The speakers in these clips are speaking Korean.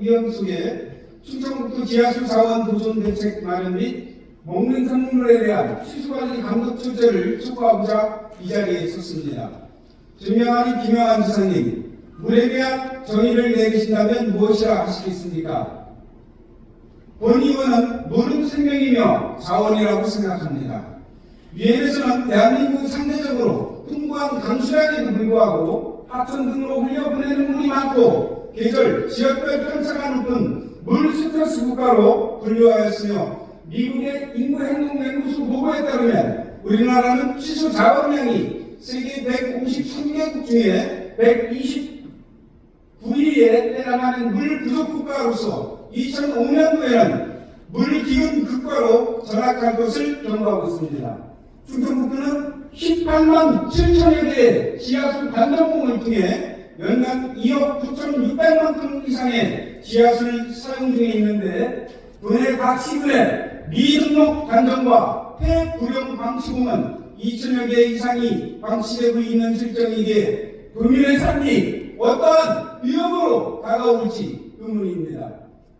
위험 속에 충청북도 지하수 자원 보존 대책 마련 및 먹는 생물에 대한 취수관리 감독 조절을 촉구하고자 이 자리에 섰습니다. 증명하니 김영환 지사님, 물에 대한 정의를 내리신다면 무엇이라 하시겠습니까? 본 의원은 물은 생명이며 자원이라고 생각합니다. 유엔에서는 대한민국 상대적으로 풍부한 강수량에도 불구하고 하천 등으로 흘려보내는 물이 많고 계절, 지역별 편차가 높은 물 스트레스 국가로 분류하였으며 미국의 인구 행동 연구소 보고에 따르면 우리나라는 취수 자원량이 세계 153개국 중에 129위에 해당하는 물 부족 국가로서 2005년도에는 물 기운 국가로 전락할 것을 경고하고 있습니다. 충청북도는 18만 7천여 개의 지하수 단전공을 통해 연간 2억 9,600만 톤 이상의 지하수를 사용 중에 있는데 도내 각 시군의 미등록 단전과 폐불용 방치공은 2천여 개 이상이 방치되고 있는 실정이기에 도민의 삶이 어떠한 위험으로 다가올지 의문입니다.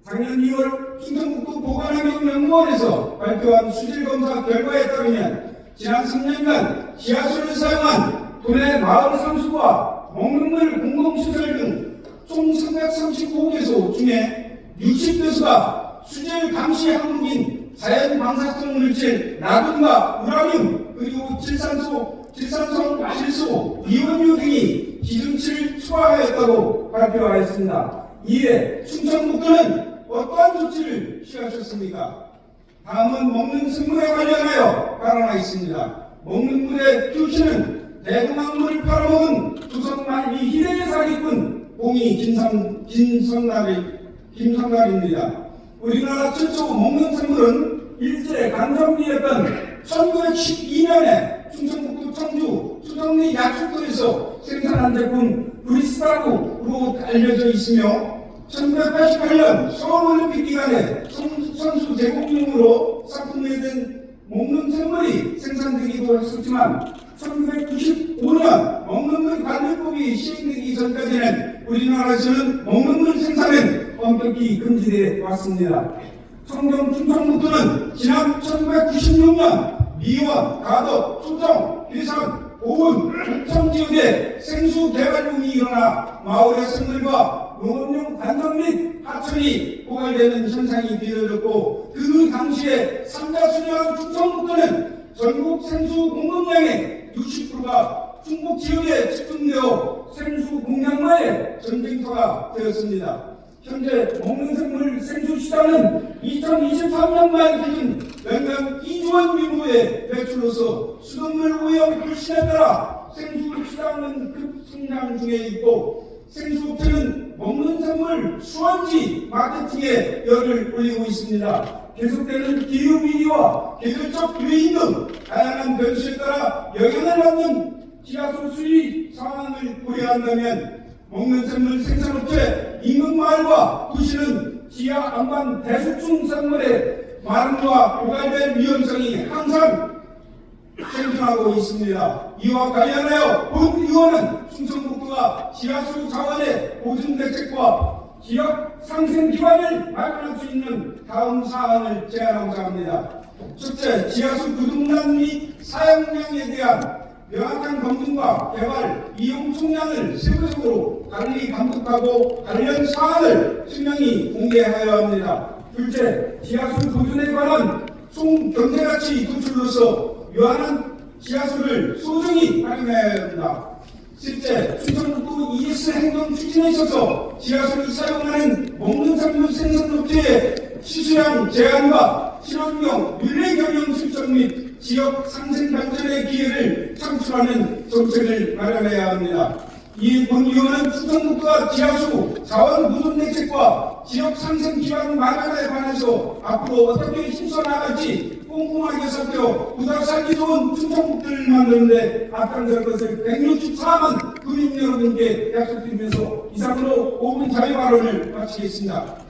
작년 2월 충청북도 보건환경연구원에서 발표한 수질검사 결과에 따르면 지난 3년간 지하수를 사용한 도내 마을 상수와 먹는 물 공공시설 등 총 335개소 중에 60개소가 수질 감시 항목인 자연 방사성 물질 나뉨과 우라늄 그리고 질산소, 질산성 질소, 이온유 등이 기준치를 초과하였다고 발표하였습니다. 이에 충청북도는 어떠한 조치를 취하셨습니까? 다음은 먹는 생물에 관련하여 발언하겠습니다. 먹는 물의 표시는 대동강물을 팔아먹은 말미 희대의 사기꾼 봉이 김성, 김성날이, 김성날입니다. 우리나라 최초 먹는 생물은 일제 간정기였던 1912년에 충청북도 청주 수정리 약수터에서 생산한 제품 브리스타고로 알려져 있으며 1988년 서울올림픽 기간에 선- 선수 제공용으로 상품화된 먹는 생물이 생산되기도 했었지만 1995년 먹는 물 관리법이 시행되기 전까지는 우리나라에서는 먹는 물 생산은 엄격히 금지되어 왔습니다. 청정 충청북도는 지난 1996년 미원, 가덕, 초정, 괴산, 오은, 동천 지역에 생수 개발용이 일어나 마을의 생물과 농업용 관정 및 하천이 고갈되는 현상이 비어졌고 그 당시에 삼자수령 충청북도는 전국 생수 공급량의 60%가 충북 지역에 집중되어 생수 공량마의 전쟁터가 되었습니다. 현재 먹는 생물 생수 시장은 2023년 말 기준 연간 2조 원 규모의 매출로서 수돗물 오염 불신에 따라 생수 시장은 급성장 중에 있고 생수업체는 먹는 생물 수원지 마케팅에 열을 올리고 있습니다. 계속되는 기후위기와 계절적 유인 등 다양한 변수에 따라 영향을 받는 지하수 수위 상황을 고려한다면 먹는 생물 생산업체 인근마을과 도시는 지하 안반 대수충 생물의 마름과 고갈될 위험성이 항상 생존하고 있습니다. 이와 관련하여 본 의원은 충청북도가 지하수 자원의 보존 대책과 지역 상생 기반을 마련할 수 있는 다음 사항을 제안하고자 합니다. 첫째, 지하수 구동량 및 사용량에 대한 명확한 검증과 개발, 이용 총량을 세부적으로 관리 감독하고 관련 사항을 투명히 공개하여야 합니다. 둘째, 지하수 보존에 관한 총 경제가치 구출로서 유한한 지하수를 소중히 활용해야 합니다. 셋째, 충청북도 ES 행동 추진에 있어서 지하수를 사용하는 먹는 산물 생산 업체의 시수량 제한과 실업용 윤례 경영 실정 및 지역 상생 발전의 기회를 창출하는 정책을 마련해야 합니다. 이본 의원은 충청북도와 지하수 자원 보존 대책과 지역 상생 기반 마련에 관해서 앞으로 어떻게 힘써 나갈지 꼼꼼하게 살펴 부자 살기 좋은 충청북도를 만드는데 앞장설 것을 164만 국민 여러분께 약속드리면서 이상으로 5분 자유 발언을 마치겠습니다.